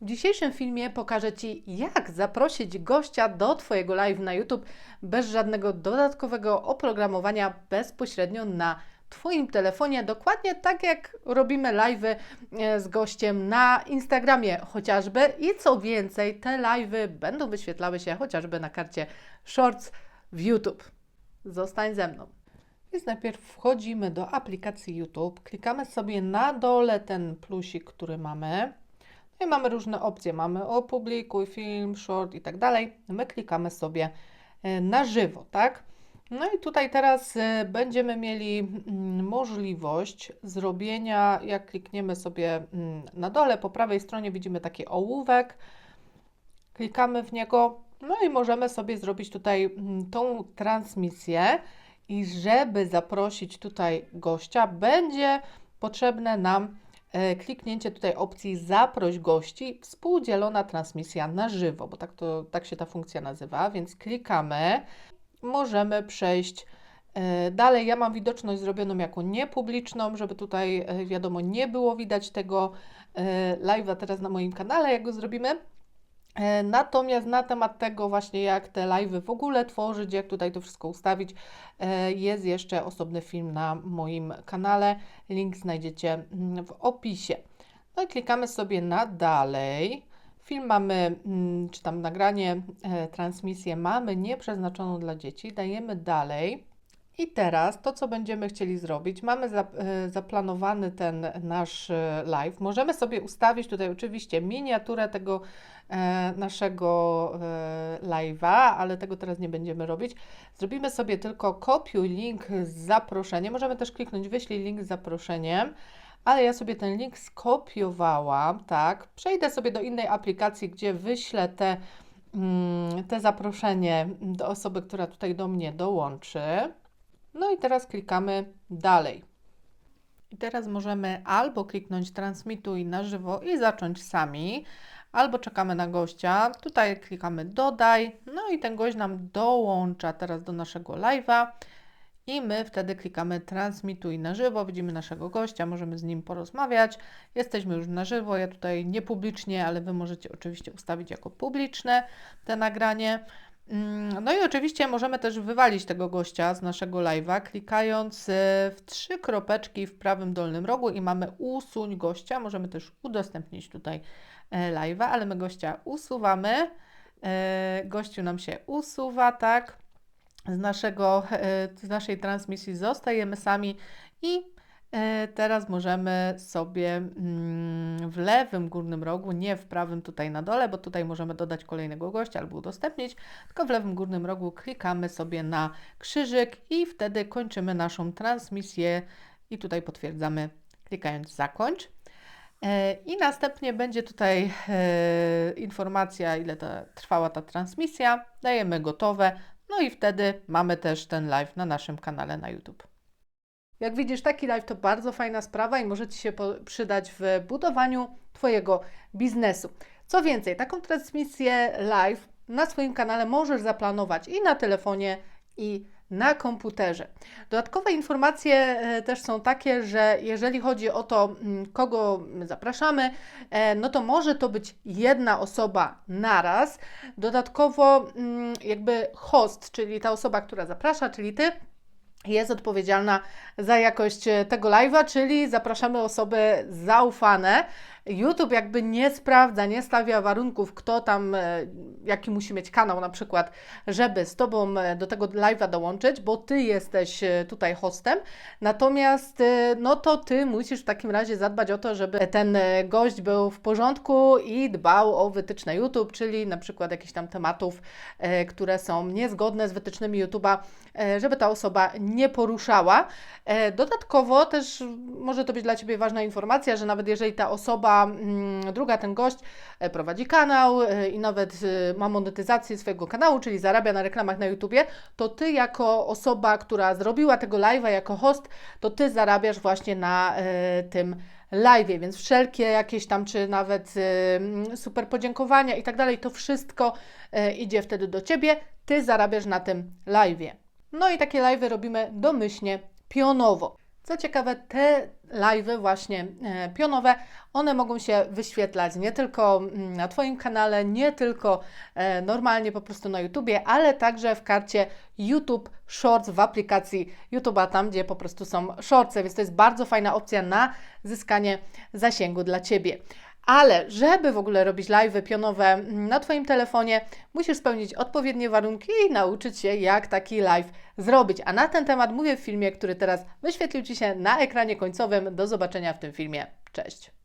W dzisiejszym filmie pokażę Ci, jak zaprosić gościa do Twojego live na YouTube bez żadnego dodatkowego oprogramowania bezpośrednio na Twoim telefonie, dokładnie tak jak robimy live'y e, z gościem na Instagramie chociażby i co więcej, te live'y będą wyświetlały się chociażby na karcie Shorts w YouTube. Zostań ze mną. Więc najpierw wchodzimy do aplikacji YouTube, klikamy sobie na dole ten plusik, który mamy. No i mamy różne opcje. Mamy opublikuj film, short i tak dalej. My klikamy sobie e, na żywo, tak? No i tutaj teraz e, będziemy mieli mm, możliwość zrobienia, jak klikniemy sobie mm, na dole, po prawej stronie widzimy taki ołówek, klikamy w niego, no i możemy sobie zrobić tutaj mm, tą transmisję i żeby zaprosić tutaj gościa, będzie potrzebne nam kliknięcie tutaj opcji zaproś gości, współdzielona transmisja na żywo, bo tak, to, tak się ta funkcja nazywa, więc klikamy, możemy przejść e, dalej. Ja mam widoczność zrobioną jako niepubliczną, żeby tutaj e, wiadomo nie było widać tego live'a teraz na moim kanale, jak go zrobimy. E, Natomiast na temat tego właśnie jak te live'y w ogóle tworzyć, jak tutaj to wszystko ustawić, e, jest jeszcze osobny film na moim kanale. Link znajdziecie mm, w opisie. No i klikamy sobie na dalej. Film mamy, mm, czy tam nagranie, e, transmisję mamy nieprzeznaczoną dla dzieci. Dajemy dalej. I teraz to, co będziemy chcieli zrobić, mamy e, zaplanowany ten nasz e, live. Możemy sobie ustawić tutaj oczywiście miniaturę tego e, naszego live'a, ale tego teraz nie będziemy robić. Zrobimy sobie tylko kopiuj link z zaproszeniem. Możemy też kliknąć wyślij link z zaproszeniem. Ale ja sobie ten link skopiowałam, tak. Przejdę sobie do innej aplikacji, gdzie wyślę te, mm, te zaproszenie do osoby, która tutaj do mnie dołączy. No i teraz klikamy dalej. I teraz możemy albo kliknąć transmituj na żywo i zacząć sami, albo czekamy na gościa. Tutaj klikamy dodaj, no i ten gość nam dołącza teraz do naszego live'a i my wtedy klikamy transmituj na żywo, widzimy naszego gościa, możemy z nim porozmawiać. Jesteśmy już na żywo, ja tutaj nie publicznie, ale Wy możecie oczywiście ustawić jako publiczne te nagranie. Mm, No i oczywiście możemy też wywalić tego gościa z naszego live'a, klikając e, w trzy kropeczki w prawym dolnym rogu i mamy usuń gościa. Możemy też udostępnić tutaj e, live'a, ale my gościa usuwamy. E, Gościu nam się usuwa, tak? Z, naszego, z naszej transmisji zostajemy sami i Teraz możemy sobie mm, w lewym górnym rogu, nie w prawym tutaj na dole, bo tutaj możemy dodać kolejnego gościa albo udostępnić, tylko w lewym górnym rogu klikamy sobie na krzyżyk i wtedy kończymy naszą transmisję i tutaj potwierdzamy klikając zakończ. E, I następnie będzie tutaj e, informacja, ile ta, trwała ta transmisja. Dajemy gotowe, no i wtedy mamy też ten live na naszym kanale na YouTube. Jak widzisz, taki live to bardzo fajna sprawa i może Ci się przydać w budowaniu Twojego biznesu. Co więcej, taką transmisję live na swoim kanale możesz zaplanować i na telefonie, i na komputerze. Dodatkowe informacje e, też są takie, że jeżeli chodzi o to, mm, kogo my zapraszamy, e, no to może to być jedna osoba naraz. Dodatkowo, mm, jakby host, czyli ta osoba, która zaprasza, czyli Ty, jest odpowiedzialna za jakość tego live'a, czyli zapraszamy osoby zaufane. YouTube jakby nie sprawdza, nie stawia warunków, kto tam, e, jaki musi mieć kanał na przykład, żeby z Tobą e, do tego live'a dołączyć, bo Ty jesteś e, tutaj hostem. Natomiast no to Ty musisz w takim razie zadbać o to, żeby ten gość był w porządku i dbał o wytyczne YouTube, czyli na przykład jakichś tam tematów, które są niezgodne z wytycznymi YouTube'a, żeby ta osoba nie poruszała. Dodatkowo też może to być dla Ciebie ważna informacja, że nawet jeżeli ta osoba, mm, druga, ten gość e, prowadzi kanał e, i nawet e, ma monetyzację swojego kanału, czyli zarabia na reklamach na YouTubie, to Ty jako osoba, która zrobiła tego live'a jako host, to Ty zarabiasz właśnie na tym live, więc wszelkie jakieś tam, czy nawet e, super podziękowania i tak dalej, to wszystko e, idzie wtedy do Ciebie, Ty zarabiasz na tym live'ie. No i takie live'y robimy domyślnie, pionowo. Co ciekawe, te live'y właśnie e, pionowe, one mogą się wyświetlać nie tylko mm, na Twoim kanale, nie tylko e, normalnie po prostu na YouTubie, ale także w karcie YouTube Shorts w aplikacji YouTube'a, tam gdzie po prostu są shortsy, więc to jest bardzo fajna opcja na zyskanie zasięgu dla Ciebie. Ale żeby w ogóle robić live pionowe na Twoim telefonie, musisz spełnić odpowiednie warunki i nauczyć się, jak taki live zrobić. A na ten temat mówię w filmie, który teraz wyświetlił Ci się na ekranie końcowym. Do zobaczenia w tym filmie. Cześć!